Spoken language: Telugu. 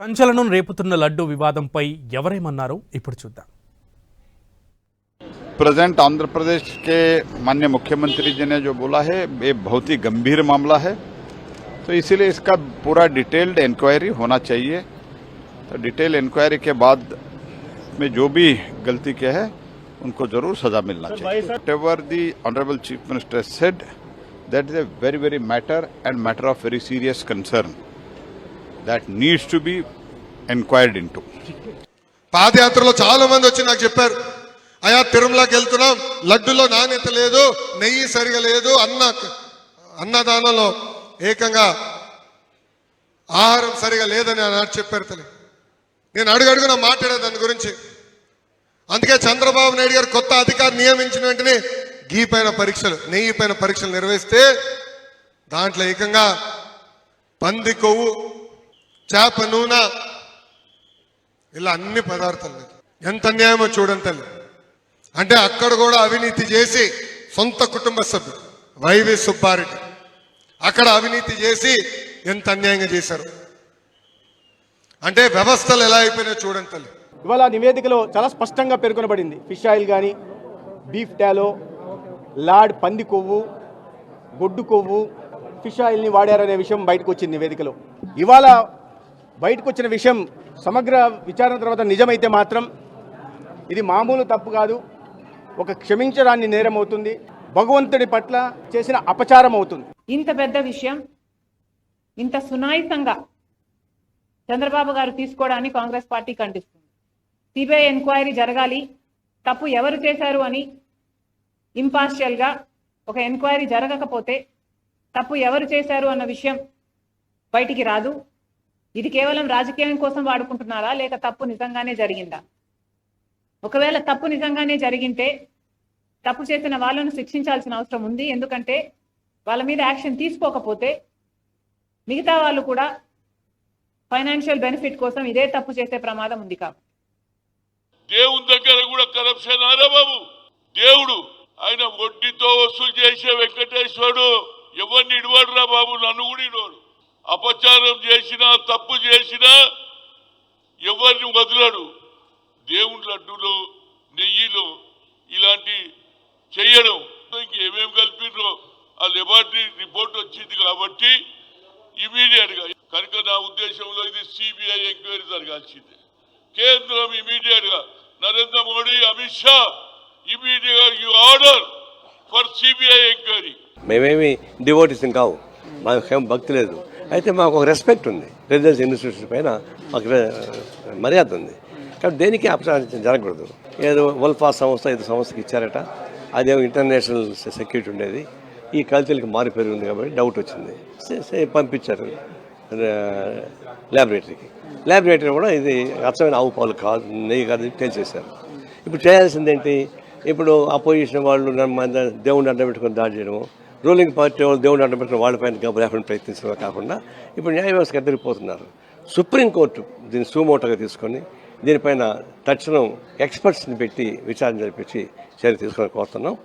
సంచలనం రేపుతున్న లడ్డు వివాదంపై ఎవరేమన్నారో ఇప్పుడు చూద్దాం प्रेजेंट आंध्र प्रदेश के माननीय मुख्यमंत्री जी ने जो बोला है ये बहुत ही गंभीर मामला है तो इसीलिए इसका पूरा डिटेल्ड इंक्वायरी होना चाहिए तो डिटेल इंक्वायरी के बाद में जो भी गलती किया है उनको जरूर सजा मिलना चाहिए ever the honourable chief minister said that is a very very matter and matter of very serious concern that needs to be enquired into పాదయాత్రలో చాలా మంది వచ్చి నాకు చెప్పారు అయా తిరుమలకి వెళ్తున్నాం లడ్డులో నాణ్యత లేదు నెయ్యి సరిగా లేదు అన్న అన్నదానంలో ఏకంగా ఆహారం సరిగా లేదని అన్నాడు చెప్పారు తల్లి. నేను అడుగడుగున మాట్లాడే దాని గురించి. అందుకే చంద్రబాబు నాయుడు గారు కొత్త అధికారి నియమించిన వెంటనే గీ పైన పరీక్షలు నెయ్యి పైన పరీక్షలు నిర్వహిస్తే దాంట్లో ఏకంగా పంది కొవ్వు చేప నూనె. ఇలా అన్ని పదార్థాలు ఎంత అన్యాయమో చూడండి తల్లి. అంటే అక్కడ కూడా అవినీతి చేసి సొంత కుటుంబ సభ్యుడు వైవి సుబ్బారెడ్డి. అక్కడ అవినీతి చేసి ఎంత అన్యాయంగా చేశారు. అంటే వ్యవస్థలు ఎలా అయిపోయినాయో చూడండి తల్లి. ఇవాళ నివేదికలో చాలా స్పష్టంగా పేర్కొనబడింది. ఫిష్ ఆయిల్ కానీ బీఫ్ టాలో లాడ్ పంది కొవ్వు గొడ్డు కొవ్వు ఫిష్ ఆయిల్ని వాడారనే విషయం బయటకు వచ్చింది నివేదికలో. ఇవాళ బయటకు వచ్చిన విషయం సమగ్ర విచారణ తర్వాత నిజమైతే మాత్రం ఇది మామూలు తప్పు కాదు. ఒక క్షమించడాన్ని నేరం అవుతుంది. భగవంతుడి పట్ల చేసిన అపచారం అవుతుంది. ఇంత పెద్ద విషయం ఇంత సునాయసంగా చంద్రబాబు గారు తీసుకోవడాన్ని కాంగ్రెస్ పార్టీ ఖండిస్తుంది. సిబిఐ ఎంక్వైరీ జరగాలి. తప్పు ఎవరు చేశారు అని ఇంపార్షియల్గా ఒక ఎంక్వైరీ జరగకపోతే తప్పు ఎవరు చేశారు అన్న విషయం బయటికి రాదు. ఇది కేవలం రాజకీయం కోసం వాడుకుంటున్నారా? లేక తప్పు నిజంగానే జరిగిందా? ఒకవేళ తప్పు నిజంగానే జరిగింటే తప్పు చేసిన వాళ్ళను శిక్షించాల్సిన అవసరం ఉంది. ఎందుకంటే వాళ్ళ మీద యాక్షన్ తీసుకోకపోతే మిగతా వాళ్ళు కూడా ఫైనాన్షియల్ బెనిఫిట్ కోసం ఇదే తప్పు చేసే ప్రమాదం ఉంది కాబట్టి. దేవుని దగ్గర కూడా కరప్షన్ బాబు. దేవుడు ఆయన వడ్డీతో వసూలు చేసే వెంకటేశ్వరుడు ఎవరిని ఇడవడరా బాబు? నన్ను కూడా ఇడవడు. అపచారం చేసినా తప్పు చేసినా ఎవరిని వదలడు. దేవుని లడ్డులు నెయ్యిలు ఇలాంటి చేయడం. ఇంకేమేమి కలిపినో ఆ లెబార్టరీ రిపోర్ట్ వచ్చింది కాబట్టి ఇమీడియట్గా కనుక నా ఉద్దేశంలో ఇది సిబిఐ ఎంక్వైరీ జరగాల్సిందే. కేంద్రం ఇమీడియట్గా Narendra Modi Amit Shah immediate you order for CBI enquiry మేమేమి డివోటీస్ కావు. మాకు భక్తి లేదు. అయితే మాకు ఒక రెస్పెక్ట్ ఉంది. రెసిడెన్స్ ఇన్స్టిట్యూషన్ పైన మాకు మర్యాద ఉంది. కాబట్టి దేనికి అపచారం జరగకూడదు. ఏదో వల్ఫా సంస్థ ఏదో సంస్థకి ఇచ్చారట. అదేమో ఇంటర్నేషనల్ సెక్యూరిటీ ఉండేది. ఈ కల్చర్కి మారి పెరిగింది కాబట్టి డౌట్ వచ్చింది. పంపించారు ల్యాబొరేటరీకి ల్యాబొరేటరీ కూడా ఇది అచ్చమైన ఆవు పాలు కాదు నెయ్యి కాదు తేల్చేశారు. ఇప్పుడు చేయాల్సింది ఏంటి ఇప్పుడు అపోజిషన్ వాళ్ళు దేవుడిని అడ్డం పెట్టుకొని దాడి చేయడము రూలింగ్ పార్టీ వాళ్ళు దేవుడు అడ్డం పెట్టుకుని వాళ్ళపైన గబులేపని ప్రయత్నించడమే కాకుండా ఇప్పుడు న్యాయ వ్యవస్థ ఎద్దరిపోతున్నారు సుప్రీంకోర్టు దీన్ని సూమోటోగా తీసుకొని దీనిపైన తక్షణం ఎక్స్పర్ట్స్ని పెట్టి విచారణ జరిపించి చర్య తీసుకొని కోరుతున్నాం.